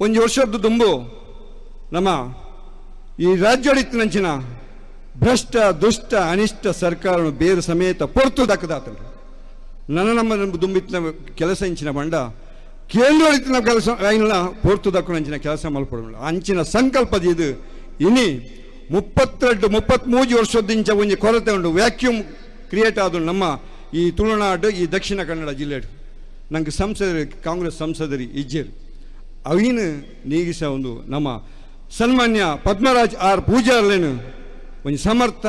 ಒಂದು ವರ್ಷದ್ದು ದುಂಬು. ನಮ್ಮ ಈ ರಾಜ್ಯೋಡಿತ್ತಿನಂಚಿನ ಭ್ರಷ್ಟ, ದುಷ್ಟ, ಅನಿಷ್ಟ ಸರ್ಕಾರ ಬೇರು ಸಮೇತ ಪೊರ್ತು ದಕ್ಕದಾತನು ನನ್ನ ನಮ್ಮ ದುಂಬಿತ್ತಿನ ಕೆಲಸ ಇಂಚಿನ ಬಂಡ ಕೇಂದ್ರೋಳಿತ್ತಿನ ಕೆಲಸ ಐನಲ ಪೊರ್ತು ದಕ್ಕಣ ಅಂಚಿನ ಕೆಲಸ ಮಲ್ಪಡ ಅಂಚಿನ ಸಂಕಲ್ಪದ ಇದು ಇನಿ ಮುಪ್ಪತ್ತೆರಡು, ಮುಪ್ಪತ್ಮೂರು ವರ್ಷದಿಂಚ ಒಂದು ಕೊರತೆ ಉಂಟು. ವ್ಯಾಕ್ಯೂಮ್ ಕ್ರಿಯೇಟ್ ಆದ ನಮ್ಮ ಈ ತುಳುನಾಡು, ಈ ದಕ್ಷಿಣ ಕನ್ನಡ ಜಿಲ್ಲೆ ನಂಗೆ ಸಂಸದರು, ಕಾಂಗ್ರೆಸ್ ಸಂಸದರಿ ಇಜ್ಜೇರು. ಅವಿನ ನೀಗಿಸ ಒಂದು ನಮ್ಮ ಸನ್ಮಾನ್ಯ ಪದ್ಮರಾಜ್ ಆರ್ ಪೂಜಾರ್ಲೇನು, ಒಂದು ಸಮರ್ಥ,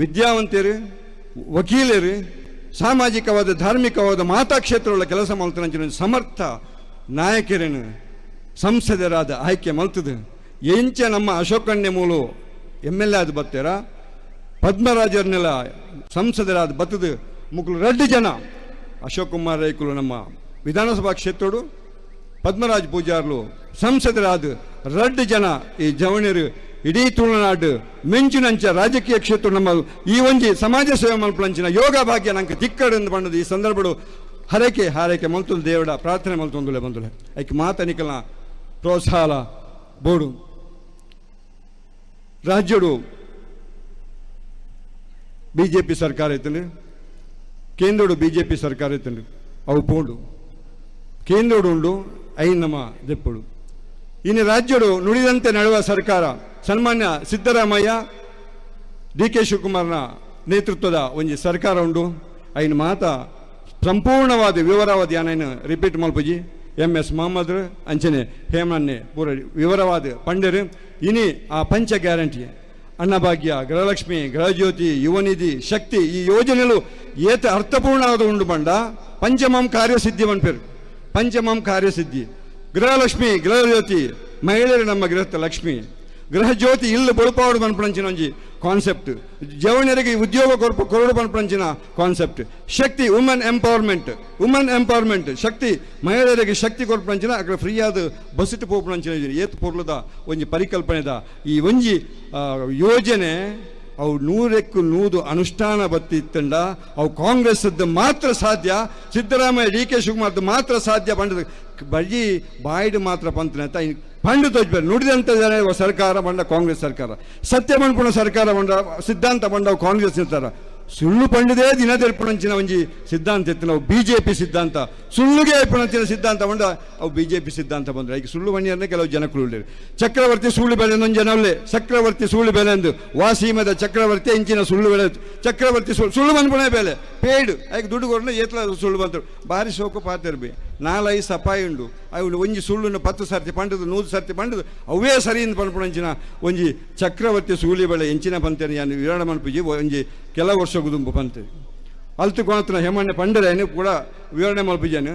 ವಿದ್ಯಾವಂತರು, ವಕೀಲರು, ಸಾಮಾಜಿಕವಾದ, ಧಾರ್ಮಿಕವಾದ ಮಾತಾ ಕ್ಷೇತ್ರಗಳ ಕೆಲಸ ಮಾಡ್ತಾರೆ ಸಮರ್ಥ ನಾಯಕರೇನು ಸಂಸದರಾದ ಆಯ್ಕೆ ಮಲ್ತದೆ. ಎಂಚ ನಮ್ಮ ಅಶೋಕಣ್ಯ ಮೂಲು ಎಂ ಎಲ್ ಎ ಆದ ಬತ್ತಾರ ಪದ್ಮರಾಜರ್ನೆಲ್ಲ ಸಂಸದರಾದ ಬತ್ತದು ಮುಗಲು ರೆಡ್ಡು ಜನ, ಅಶೋಕ್ ಕುಮಾರ್ ರೈಕುಲು ನಮ್ಮ ವಿಧಾನಸಭಾ ಕ್ಷೇತ್ರಡು ಪದ್ಮರಾಜ್ ಪೂಜಾರ್ಲು ಸಂಸದರಾದ ರಡ್ಡು ಜನ ಈ ಜವಣಿಯರು ಇಡೀ ತುಳುನಾಡು ಮಿಂಚಿನಂಚ ರಾಜಕೀಯ ಕ್ಷೇತ್ರ ನಮ್ಮ ಈ ಒಂಜಿ ಸಮಾಜ ಸೇವೆ ಮಲ್ಪಂಚಿನ ಯೋಗ ಭಾಗ್ಯ ನಂಗೆ ತಿಕ್ಕಡೆಂದು ಬಂದದ್ದು ಈ ಸಂದರ್ಭಡು ಹರಕೆ ಹಾರೈಕೆ ಮಲ್ತುಲ್ ದೇವಡ ಪ್ರಾರ್ಥನೆ ಮಲ್ತೊಂದುಲೆ ಬಂದುಲೆ ಐಕೆ ಮಾತನಿಕಲ ಪ್ರೋತ್ಸಾಹ ಬೋಡು ರಾಜ್ಯಡು ಬಿ ಜೆ ಪಿ ಸರ್ಕಾರ ಇತ್ತಂಡು ಕೇಂದ್ರಡು ಬಿ ಜೆ ಪಿ ಸರ್ಕಾರ ಇತ್ತಂಡು ಅವು ಪೋಂಡು ಕೇಂದ್ರಡು ಉಂಡು ಐ ನಮ್ಮ ದೆಪ್ಪುಡು ಇನ್ನು ರಾಜ್ಯಡು ನುಡಿದಂತೆ ನಡೆಯುವ ಸರ್ಕಾರ ಸನ್ಮಾನ್ಯ ಸಿದ್ದರಾಮಯ್ಯ, ಡಿ ಕೆ ಶಿವಕುಮಾರ್ನ ನೇತೃತ್ವದ ಒಂದು ಸರ್ಕಾರ ಉಂಡು ಐನ ಮಾತ ಸಂಪೂರ್ಣವಾದ ವಿವರವಾದ ಯಾನೇನು ರಿಪೀಟ್ ಮಲ್ಪುಜಿ ಎಂ ಎಸ್ ಮೊಹಮ್ಮದ್, ಅಂಚನೆ ಹೇಮನ್ನೆ ಪೂರ ವಿವರವಾದ ಪಂಡರು. ಇನಿ ಆ ಪಂಚ ಗ್ಯಾರಂಟಿ, ಅನ್ನಭಾಗ್ಯ, ಗೃಹಲಕ್ಷ್ಮಿ, ಗೃಹಜ್ಯೋತಿ, ಯುವನಿಧಿ, ಶಕ್ತಿ ಈ ಯೋಜನೆಗಳು ಏತ ಅರ್ಥಪೂರ್ಣವಾದ ಉಂಡು ಬಂಡ ಪಂಚಮಂ ಕಾರ್ಯಸಿದ್ಧಿ ಅನ್ಪೇರು ಪಂಚಮಂ ಕಾರ್ಯಸಿದ್ಧಿ. ಗೃಹಲಕ್ಷ್ಮಿ, ಗೃಹಜ್ಯೋತಿ, ಮಹಿಳೆಯರು ನಮ್ಮ ಗೃಹಸ್ಥ ಲಕ್ಷ್ಮಿ. ಗೃಹಜ್ಯೋತಿ ಇಲ್ಲಿ ಬಳುಪಾವಡು ಬನ್ಪಣಂಚಿನ ಒಂಜಿ ಕಾನ್ಸೆಪ್ಟ್ ಜವಣ್ಯರಿಗೆ ಉದ್ಯೋಗ ಕೊರಪ ಕೊರಡು ಬನ್ಪಣಂಚಿನ concept Shakti women empowerment women empowerment Shakti. ಮಹಿಳೆಯರಿಗೆ ಶಕ್ತಿ ಕೊರಪಣಂಚಿನ ಅಕ್ಕ ಫ್ರೀಯಾದ ಬಸ್ಸಿಟ್ಟು ಪೋಪಣಂಚಿನ ಏತ್ ಪೊರ್ಲದ ಒಂಜಿ ಪರಿಕಲ್ಪನೆದ. ಈ ಒಂಜಿ ಯೋಜನೆ ಅವು ನೂರಕ್ಕೂ ನೂರು ಅನುಷ್ಠಾನ ಬತ್ತಿತ್ತಂಡ ಅವು ಕಾಂಗ್ರೆಸ್ ಮಾತ್ರ ಸಾಧ್ಯ, ಸಿದ್ದರಾಮಯ್ಯ, ಡಿ ಕೆ ಶಿವಕುಮಾರ್ದು ಮಾತ್ರ ಸಾಧ್ಯ ಬಂಡದ. ಬಜಿ ಬಾಯ್ಡು ಮಾತ್ರ ಪಂತನೆ ಅಂತ ಪಂಡು ತೋಜ್ಬೇಕು ನುಡಿದಂಥ ಜನ ಸರ್ಕಾರ ಬಂಡ ಕಾಂಗ್ರೆಸ್ ಸರ್ಕಾರ. ಸತ್ಯ ಸರ್ಕಾರ ಬಂಡ, ಸಿದ್ಧಾಂತ ಬಂಡ ಕಾಂಗ್ರೆಸ್ ನಿರ್ತಾರ ಸುಳ್ಳು ಪಂಡದೇ ದಿನ ತೆರ್ಪಣಂಚಿನ ಒಂಜಿ ಸಿದ್ಧಾಂತ ಎತ್ತಿನ ಅವು ಬಿ ಜೆ ಪಿ ಸಿದ್ಧಾಂತ. ಸುಳ್ಳುಗೆ ಏರ್ಪಣಂಚಿನ ಸಿದ್ಧಾಂತ ಬಂಡ ಅವು ಬಿ ಜೆ ಪಿ ಸಿದ್ಧಾಂತ ಬಂದ್ರೆ. ಈಗ ಸುಳ್ಳು ಬಣ್ಣಿಯನ್ನೇ ಕೆಲವು ಜನಕ್ಕಳು ಉಳ್ಳೇರು ಚಕ್ರವರ್ತಿ ಸುಳ್ಳು ಬೆಲೆ ಒಂದು ಜನ ಒಳ್ಳೆ ಚಕ್ರವರ್ತಿ ಸುಳ್ಳು ಬೆಲೆ ವಾಸೀಮದ ಚಕ್ರವರ್ತಿ ಇಂಚಿನ ಸುಳ್ಳು ಬೆಲೆ ಚಕ್ರವರ್ತಿ ಸುಳ್ಳು ಸುಳ್ಳು ಬಂದ್ಬಿಡೇ ಬೆಲೆ. ಪೇಯ್ಡ್. ಆಯ್ಕೆ ದುಡ್ಡು ಕೊಡಲು ಏತ್ಲ ಸುಳ್ಳು ಬಂತು. ಭಾರಿ ಶೋಕ ಪಾತಿರ್ಬಿ ನಾಲೈ ಸಪಾಯಿ ಉಂಡು ಅವು ಒಂಜಿ ಸುಳ್ಳುನ್ನು ಪತ್ತು ಸರ್ತಿ ಪಂಡದು, ನೂರು ಸರ್ತಿ ಪಂಡದು, ಅವೇ ಸರಿ ಇಂದ ಪನ್ಪುಣಂಚಿನ ಒಂಜಿ ಚಕ್ರವರ್ತಿ ಸೂಲಿ ಬೆಳೆ, ಎಂಚಿನ ಪಂತೇನೆ ಯಾನು ವಿರಾಣ ಮನ್ಪುಜಿ, ಒಂಜಿ ಕೆಲ ವರ್ಷ ಗುದುಂಬು ಪಂತೆ. ಅಲ್ತು ಕೊಣತನ ಹೇಮಣ್ಣ ಪಂಡರೇನು ಕೂಡ ವಿವರಣೆ ಮಲ್ಪಿಜಾನು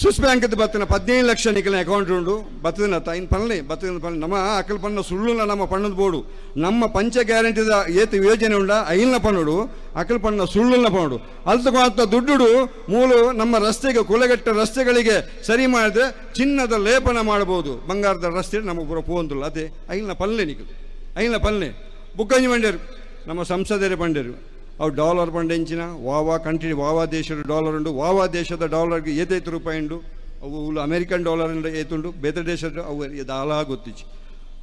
ಸ್ವಿಸ್ ಬ್ಯಾಂಕ್ ಬತ್ತನ ಪದಿನೈದು ಲಕ್ಷ ನಿಕಲ ಅಕೌಂಟ್ ಉಂಡು. ಬತ್ತದಿನ ಇನ್ನು ಪನ್ಲೆ ಬತ್ತದಿನ ಪನ್ಲೆ. ನಮ್ಮ ಅಕಲ್ ಪಣ್ಣ ಸುಳ್ಳುನ ನಮ್ಮ ಪಣ್ಣದ ಬೋಡು. ನಮ್ಮ ಪಂಚ ಗ್ಯಾರಂಟಿದ ಏತ ಯೋಜನೆ ಉಂಡ, ಐಲ್ನ ಪಣ್ಣುಡು, ಅಕಲ್ ಪಣ್ಣ ಸುಳ್ಳುನ ಪಣ್ಣುಡು. ಅಲ್ತಕೊಂಡಂಥ ದುಡ್ಡುಡು, ಮೂಲು ನಮ್ಮ ರಸ್ತೆಗೆ, ಕುಲಗೆಟ್ಟ ರಸ್ತೆಗಳಿಗೆ ಸರಿ ಮಾಡಿದ್ರೆ ಚಿನ್ನದ ಲೇಪನ ಮಾಡಬಹುದು ಬಂಗಾರದ ರಸ್ತೆ ನಮಗೆ ಪೂರ ಪೋಂದುಲ್ಲ ಅದೇ, ಐಲ್ನ ಪಲ್ಲೆ ನಿಖಿಲ್. ಐಲ್ನ ಪಲ್ಲೆ ಬುಕ್ಕಂಜಿ ಬಂಡೇರು ನಮ್ಮ ಸಂಸದರೇ ಬಂಡೇರು ಅವು ಡಾಲರ್ ಬಂಡೆಂಚಿನ, ವಾವಾ ಕಂಟ್ರಿ, ವಾವಾ ದೇಶದ ಡಾಲರ್ ಉಂಡು. ವಾವಾ ದೇಶದ ಡಾಲರ್ಗೆ ಏತೈತು ರೂಪಾಯಿ ಉಂಡು. ಅವು ಅಮೆರಿಕನ್ ಡಾಲರ್ ಏತುಂಡು ಬೇರೆ ದೇಶದ ಅವು ದಾಲ ಗೊತ್ತಿಚ್ಚು.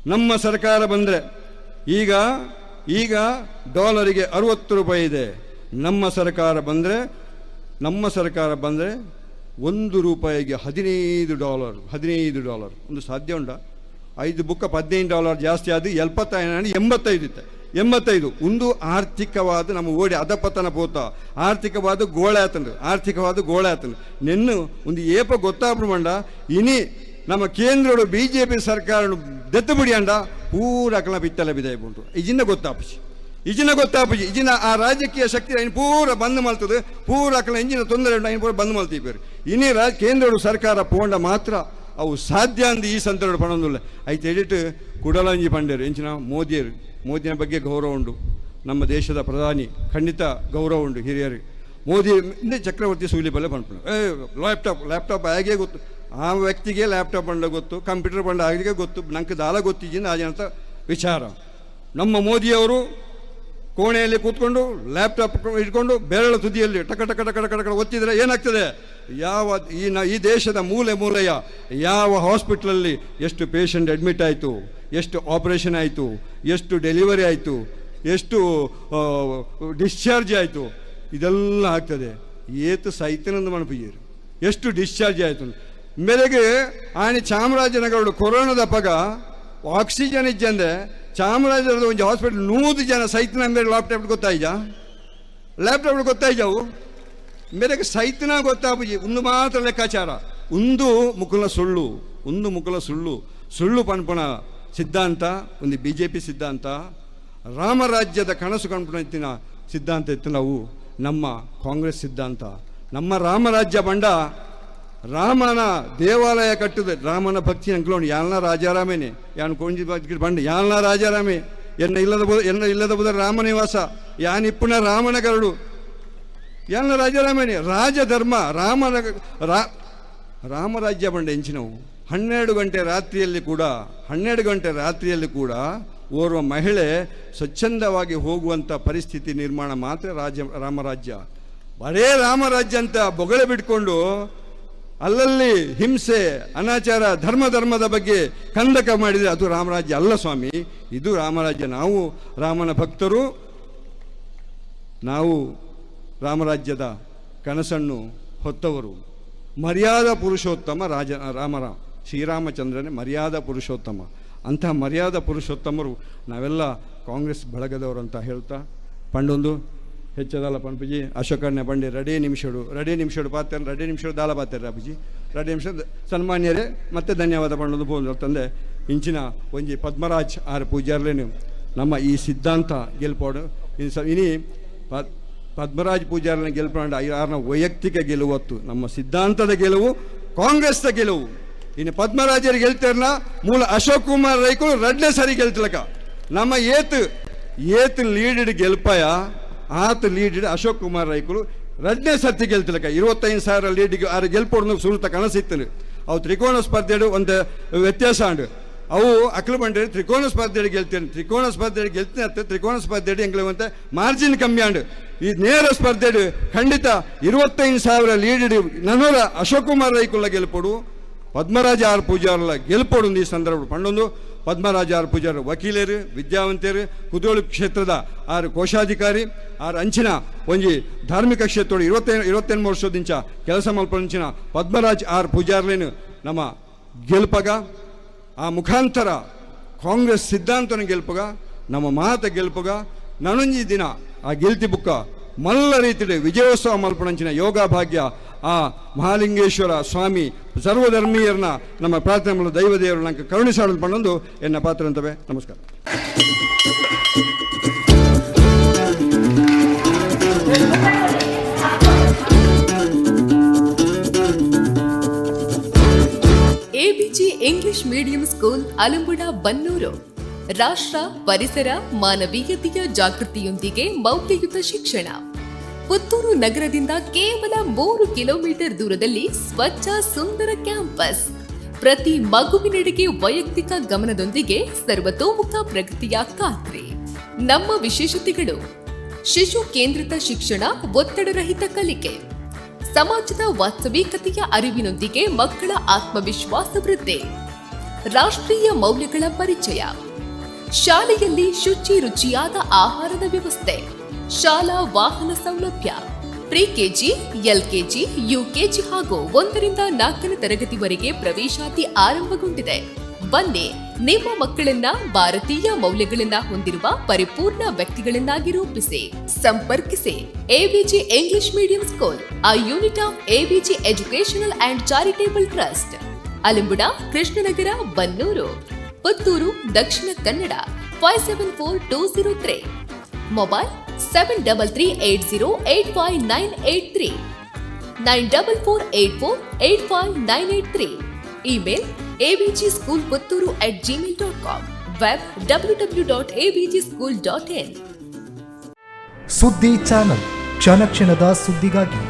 ನಮ್ಮ ಸರ್ಕಾರ ಬಂದರೆ ಈಗ ಈಗ ಡಾಲರಿಗೆ ಅರುವತ್ತು ರೂಪಾಯಿ ಇದೆ. ನಮ್ಮ ಸರ್ಕಾರ ಬಂದರೆ, ನಮ್ಮ ಸರ್ಕಾರ ಬಂದರೆ ಒಂದು ರೂಪಾಯಿಗೆ ಹದಿನೈದು ಡಾಲರ್ ಹದಿನೈದು ಡಾಲರ್. ಒಂದು ಸಾಧ್ಯ ಉಂಡ ಐದು ಬುಕ್ಕ ಹದಿನೈದು ಡಾಲರ್ ಜಾಸ್ತಿ ಆದ ಎಲ್ಪತ್ತೈದು ಎಂಬತ್ತೈದು ಇತ್ತೆ. ಎಂಬತ್ತೈದು. ಒಂದು ಆರ್ಥಿಕವಾದ ನಮ್ಮ ಓಡಿ ಅಧಪತನ ಪೋತ. ಆರ್ಥಿಕವಾದ ಗೋಳೆ ಆತಂಡು ಆರ್ಥಿಕವಾದ ಗೋಳೆ ನಿನ್ನು ಒಂದು ಏಪ ಗೊತ್ತಾ ಮಂಡ ಇನಿ ನಮ್ಮ ಕೇಂದ್ರಡು ಬಿ ಜೆ ಪಿ ಸರ್ಕಾರ ದತ್ತು ಬಿಡಿಯಂಡ ಪೂರ ಕಲ ಬಿತ್ತಲ ಬಿದಾಯ ಉಂಟು ಇಜಿನ ಗೊತ್ತಾಪಿಸಿ ಇಜಿನ ಗೊತ್ತಾಪುಜಿ. ಇಜಿನ ಆ ರಾಜಕೀಯ ಶಕ್ತಿ ಅಯ್ನ ಪೂರ ಬಂದ್ ಮಲ್ತದೆ. ಪೂರ ಕಲ ಇಂಜಿನ ತೊಂದರೆ ಅಯ್ನ ಪೂರ ಬಂದ್ ಮಲ್ತೀಪೇರು ಇನಿ ರಾ ಕೇಂದ್ರಡು ಸರ್ಕಾರ ಪೋಂಡ ಮಾತ್ರ ಅವು ಸಾಧ್ಯ ಅಂದು ಈ ಸಂತರ ಪಣಂದುಲ್ಲ ಐತೆ ಎಡಿಟ್ ಕುಡಲಂಜಿ ಪಂಡೇರು ಎಂಚಿನ ಮೋದಿಯರು, ಮೋದಿಯ ಬಗ್ಗೆ ಗೌರವ ಉಂಡು ನಮ್ಮ ದೇಶದ ಪ್ರಧಾನಿ, ಖಂಡಿತ ಗೌರವ ಉಂಡು ಹಿರಿಯರು ಮೋದಿ ಇಂದೇ ಚಕ್ರವರ್ತಿ ಸೂಲಿ ಬಲ್ಲೆ ಪಂಪಣ ಏ ಲ್ಯಾಪ್ಟಾಪ್ ಲ್ಯಾಪ್ಟಾಪ್ ಆಗೇ ಗೊತ್ತು. ಆ ವ್ಯಕ್ತಿಗೆ ಲ್ಯಾಪ್ಟಾಪ್ ಬಂಡ ಗೊತ್ತು ಕಂಪ್ಯೂಟರ್ ಬಂಡ ಆಗಿಗೆ ಗೊತ್ತು ನಂಗೆ ದಾಲ ಗೊತ್ತಿದ್ದೀನಿ ಅದಂತ ವಿಚಾರ. ನಮ್ಮ ಮೋದಿಯವರು ಕೋಣೆಯಲ್ಲಿ ಕೂತ್ಕೊಂಡು ಲ್ಯಾಪ್ಟಾಪ್ ಇಟ್ಕೊಂಡು, ಬೆರಳ ತುದಿಯಲ್ಲಿ ಟಕ ಟಕ ಟಕ ಟಕ ಟಕ ಒತ್ತಿದ್ರೆ ಏನಾಗ್ತದೆ? ಯಾವ ಈ ನ, ಈ ದೇಶದ ಮೂಲೆ ಮೂಲೆಯ ಯಾವ ಹಾಸ್ಪಿಟ್ಲಲ್ಲಿ ಎಷ್ಟು ಪೇಷಂಟ್ ಅಡ್ಮಿಟ್ ಆಯಿತು? ಎಷ್ಟು ಆಪರೇಷನ್ ಆಯಿತು? ಎಷ್ಟು ಡೆಲಿವರಿ ಆಯಿತು? ಎಷ್ಟು ಡಿಸ್ಚಾರ್ಜ್ ಆಯಿತು? ಇದೆಲ್ಲ ಆಗ್ತದೆ. ಏತು ಸೈತನಂದು ಮನಪಿಯರು ಎಷ್ಟು ಡಿಸ್ಚಾರ್ಜ್ ಆಯಿತು? ಮೇಲೆಗೆ ಆನೆ ಚಾಮರಾಜನಗರ ಕೊರೋನಾದ ಪಗ ಆಕ್ಸಿಜನ್ ಇಜ್ಜಂದ್ರೆ ಚಾಮರಾಜನಗರದ ಒಂದು ಹಾಸ್ಪಿಟಲ್ ನೂರು ಜನ ಸೈತನ ಮೇಲೆ ಲ್ಯಾಪ್ಟಾಪ್ ಗೊತ್ತಾಯ್ಜ ಲ್ಯಾಪ್ಟಾಪ್ ಗೊತ್ತಾಯ್ಜವು ಮೇರೆಗೆ ಸೈತನ ಗೊತ್ತಾಪುಜಿ ಒಂದು ಮಾತ್ರ ಲೆಕ್ಕಾಚಾರ. ಒಂದು ಮುಕುಲ ಸುಳ್ಳು, ಒಂದು ಮುಕುಲ ಸುಳ್ಳು. ಸುಳ್ಳು ಪನ್ಪಣ ಸಿದ್ಧಾಂತ, ಒಂದು ಬಿ ಜೆ ಪಿ ಸಿದ್ಧಾಂತ ರಾಮರಾಜ್ಯದ ಕನಸು ಕಣ್ಪುಣ ಸಿದ್ಧಾಂತ ಇತ್ತು ನಮ್ಮ ಕಾಂಗ್ರೆಸ್ ಸಿದ್ಧಾಂತ. ನಮ್ಮ ರಾಮರಾಜ್ಯ ಬಂಡ ರಾಮನ ದೇವಾಲಯ ಕಟ್ಟಿದ ರಾಮನ ಭಕ್ತಿ ಅಂಕ್ಲೋಣ ಯಾಲ್ನ ರಾಜಾರಾಮೇನೆ? ಯಾನ್ ಕೊಂಜಿ ಭಕ್ತಿ ಬಂಡ, ಯಾಲ್ನ ರಾಜಾರಾಮೆ? ಎನ್ನ ಇಲ್ಲದ ಎನ್ನ ಇಲ್ಲದ ಬೋದ ರಾಮನಿವಾಸ ಯಾನ್ ಇಪ್ಪುನ ರಾಮನ ಗರಡು ಯಾಲ್ನ ರಾಜಾರಾಮೇನೆ? ರಾಜಧರ್ಮ, ರಾಮನ ರಾ, ರಾಮರಾಜ್ಯ ಬಂಡ ಎಂಚಿನವು ಹನ್ನೆರಡು ಗಂಟೆ ರಾತ್ರಿಯಲ್ಲಿ ಕೂಡ, ಹನ್ನೆರಡು ಗಂಟೆ ರಾತ್ರಿಯಲ್ಲಿ ಕೂಡ ಓರ್ವ ಮಹಿಳೆ ಸ್ವಚ್ಛಂದವಾಗಿ ಹೋಗುವಂಥ ಪರಿಸ್ಥಿತಿ ನಿರ್ಮಾಣ ಮಾತ್ರ ರಾಜ ರಾಮರಾಜ್ಯ. ಬರೇ ರಾಮರಾಜ್ಯ ಅಂತ ಬೊಗಳೆ ಬಿಟ್ಕೊಂಡು ಅಲ್ಲಲ್ಲಿ ಹಿಂಸೆ, ಅನಾಚಾರ, ಧರ್ಮ, ಧರ್ಮದ ಬಗ್ಗೆ ಕಂದಕ ಮಾಡಿದರೆ ಅದು ರಾಮರಾಜ್ಯ ಅಲ್ಲ ಸ್ವಾಮಿ. ಇದು ರಾಮರಾಜ್ಯ. ನಾವು ರಾಮನ ಭಕ್ತರು, ನಾವು ರಾಮರಾಜ್ಯದ ಕನಸನ್ನು ಹೊತ್ತವರು. ಮರ್ಯಾದ ಪುರುಷೋತ್ತಮ ರಾಜ ರಾಮರಾಮ್ ಶ್ರೀರಾಮಚಂದ್ರನೇ ಮರ್ಯಾದ ಪುರುಷೋತ್ತಮ. ಅಂತಹ ಮರ್ಯಾದ ಪುರುಷೋತ್ತಮರು ನಾವೆಲ್ಲ ಕಾಂಗ್ರೆಸ್ ಬಳಗದವರು ಅಂತ ಹೇಳ್ತಾ, ಪಂಡೊಂದು ಹೆಚ್ಚದಲ್ಲ ಪಂಪಜಿ ಅಶೋಕಣ್ಣ ಬಂಡಿ, ರೆಡಿ ನಿಮಿಷಡು ರೆಡಿ ನಿಮಿಷಡು ಪಾತ್ರ ರೆಡಿ ನಿಮಿಷಡು ದಾಲ ಪಾತ್ರ ಅಪ್ಪಜಿ ರೆಡಿ ನಿಮಿಷ ಸನ್ಮಾನ್ಯರೇ, ಮತ್ತೆ ಧನ್ಯವಾದ ಪಂಡೊಂದು ಪೋದು ತಂದೆ, ಇಂಚಿನ ಒಂಜಿ ಪದ್ಮರಾಜ್ ಆರ್ ಪೂಜಾರ್ಲೇನು, ನಮ್ಮ ಈ ಸಿದ್ಧಾಂತ ಗೆಲ್ಪೋಡು. ಇನ್ನು ಸ, ಇನಿ ಪದ್ಮರಾಜ್ ಪೂಜಾರನ ಗೆಲ್ಪಂಡ ಯಾರನ್ನ ವೈಯಕ್ತಿಕ ಗೆಲುವತ್ತು, ನಮ್ಮ ಸಿದ್ಧಾಂತದ ಗೆಲುವು, ಕಾಂಗ್ರೆಸ್ದ ಗೆಲುವು. ಇನ್ನು ಪದ್ಮರಾಜರು ಗೆಲ್ತಾರನ್ನ ಮೂಲ ಅಶೋಕ್ ಕುಮಾರ್ ರೈಕು ರಡ್ಲೆ ಸರಿ ಗೆಲ್ತಿಲಕ. ನಮ್ಮ ಏತ್ ಏತ್ ಲೀಡ್ ಗೆಲ್ಪಯ ಆತ ಲೀಡೆಡ್ ಅಶೋಕ್ ಕುಮಾರ್ ರೈಕುಲು ರಜ್ನೆ ಸರ್ತಿ ಗೆಲ್ತಿಲಕ ಇರುವತ್ತೈದು ಸಾವಿರ ಲೀಡಿಗೆ ಆರು ಗೆಲ್ಪೋಡು ಸುರುತ ಕನಸಿತ್ತನು ಅವು ತ್ರಿಕೋಣ ಸ್ಪರ್ಧೆಡು ಒಂದು ವ್ಯತ್ಯಾಸ ಅಂಡು ಅವು ಅಕ್ಲು ಬಂಡ್ರೆ ತ್ರಿಕೋಣ ಸ್ಪರ್ಧೆ ಗೆಲ್ತೇನೆ. ತ್ರಿಕೋಣ ಸ್ಪರ್ಧೆ ಗೆಲ್ತೇನೆ ಅಂತ ತ್ರಿಕೋಣ ಸ್ಪರ್ಧೆಯಲ್ಲಿ ಅಂತ ಮಾರ್ಜಿನ್ ಕಮ್ಮಿ ಆಂಡು ಈ ನೇರ ಸ್ಪರ್ಧೆಡು ಖಂಡಿತ ಇರುವತ್ತೈದು ಸಾವಿರ ಲೀಡ್ ನನ್ನೂರ ಅಶೋಕ್ ಕುಮಾರ್ ರೈಕುಲ್ಲ ಗೆಲ್ಪೋಡು. ಪದ್ಮರಾಜ ಆರ್ ಪೂಜಾರ್ಲ ಗೆಲ್ಪೋಡು ಈ ಸಂದರ್ಭ ಪಂಡೊಂದು. ಪದ್ಮರಾಜ ಆರ್ ಪೂಜಾರ್ ವಕೀಲರು, ವಿದ್ಯಾವಂತರು ಕುದೋಳು ಕ್ಷೇತ್ರದ ಆರು ಕೋಶಾಧಿಕಾರಿ, ಆರು ಅಂಚಿನ ಒಂಜಿ ಧಾರ್ಮಿಕ ಕ್ಷೇತ್ರ ಇರುವತ್ತೇನು ಇರುವತ್ತೆಂಟು ವರ್ಷದಿಂಚ ಕೆಲಸ ಮಲ್ಪಂಚಿನ ಪದ್ಮರಾಜ್ ಆರ್ ಪೂಜಾರ್ಲೇನು ನಮ್ಮ ಗೆಲ್ಪಗ, ಆ ಮುಖಾಂತರ ಕಾಂಗ್ರೆಸ್ ಸಿದ್ಧಾಂತನ ಗೆಲ್ಪಗ, ನಮ್ಮ ಮಾತ ಗೆಲ್ಪಗ ನನೊಂಜಿ ದಿನ ಆ ಗೆಲ್ತಿ ಬುಕ್ಕ ಮಲ್ಲ ರೀತಿಯಲ್ಲಿ ವಿಜಯೋತ್ಸವ ಮಲ್ಪಣಂಚಿನ ಯೋಗ ಭಾಗ್ಯ ಆ ಮಹಾಲಿಂಗೇಶ್ವರ ಸ್ವಾಮಿ ಸರ್ವಧರ್ಮೀಯರನ್ನ ನಮ್ಮ ಪ್ರಾರ್ಥನೆ ಮಾಡಲು ದೈವ ದೇವರು ನಂಗೆ ಕರುಣಿಸಾಡಲು ಪಣ್ಣೊಂದು ಎನ್ನ ಪಾತ್ರ ಅಂತವೆ ನಮಸ್ಕಾರ. ABG English medium school Alambuda Bannur. ರಾಷ್ಟ್ರ, ಪರಿಸರ, ಮಾನವೀಯತೆಯ ಜಾಗೃತಿಯೊಂದಿಗೆ ಮೌಲ್ಯಯುತ ಶಿಕ್ಷಣ. ಪುತ್ತೂರು ನಗರದಿಂದ ಕೇವಲ ಮೂರು ಕಿಲೋಮೀಟರ್ ದೂರದಲ್ಲಿ ಸ್ವಚ್ಛ ಸುಂದರ ಕ್ಯಾಂಪಸ್. ಪ್ರತಿ ಮಗುವಿನೆಡೆಗೆ ವೈಯಕ್ತಿಕ ಗಮನದೊಂದಿಗೆ ಸರ್ವತೋಮುಖ ಪ್ರಗತಿಯ ಖಾತ್ರಿ. ನಮ್ಮ ವಿಶೇಷತೆಗಳು. ಶಿಶು ಕೇಂದ್ರಿತ ಶಿಕ್ಷಣ ಒತ್ತಡರಹಿತ ಕಲಿಕೆ. ಸಮಾಜದ ವಾಸ್ತವಿಕತೆಯ ಅರಿವಿನೊಂದಿಗೆ ಮಕ್ಕಳ ಆತ್ಮವಿಶ್ವಾಸ ವೃದ್ಧಿ. ರಾಷ್ಟ್ರೀಯ ಮೌಲ್ಯಗಳ ಪರಿಚಯ. ಶಾಲೆಯಲ್ಲಿ ಶುಚಿ ರುಚಿಯಾದ ಆಹಾರದ ವ್ಯವಸ್ಥೆ. ಶಾಲಾ ವಾಹನ ಸೌಲಭ್ಯ. ಪ್ರಿ ಕೆಜಿ ಎಲ್ಕೆಜಿ, ಯುಕೆಜಿ ಹಾಗೂ ಒಂದರಿಂದ ನಾಲ್ಕನೇ ತರಗತಿವರೆಗೆ ಪ್ರವೇಶಾತಿ ಆರಂಭಗೊಂಡಿದೆ. ಬನ್ನಿ, ನಿಮ್ಮ ಮಕ್ಕಳನ್ನ ಭಾರತೀಯ ಮೌಲ್ಯಗಳನ್ನ ಹೊಂದಿರುವ ಪರಿಪೂರ್ಣ ವ್ಯಕ್ತಿಗಳನ್ನಾಗಿ ರೂಪಿಸಿ. ಸಂಪರ್ಕಿಸಿ. ABG English medium school, a unit of ABG educational and charitable trust. Alimbuda, Krishnanagara, Bannur. Puttur, Dakshina Kannada five seven four two zero three mobile seven double three eight zero eight five nine eight three nine double four eight four eight five nine eight three email ABG school Puttur at Gmail dot com web W W dot ABG school dot in ಸುದ್ದಿ channel ಕ್ಷಣ ಕ್ಷಣದ ಸುದ್ದಿಗಾಗಿ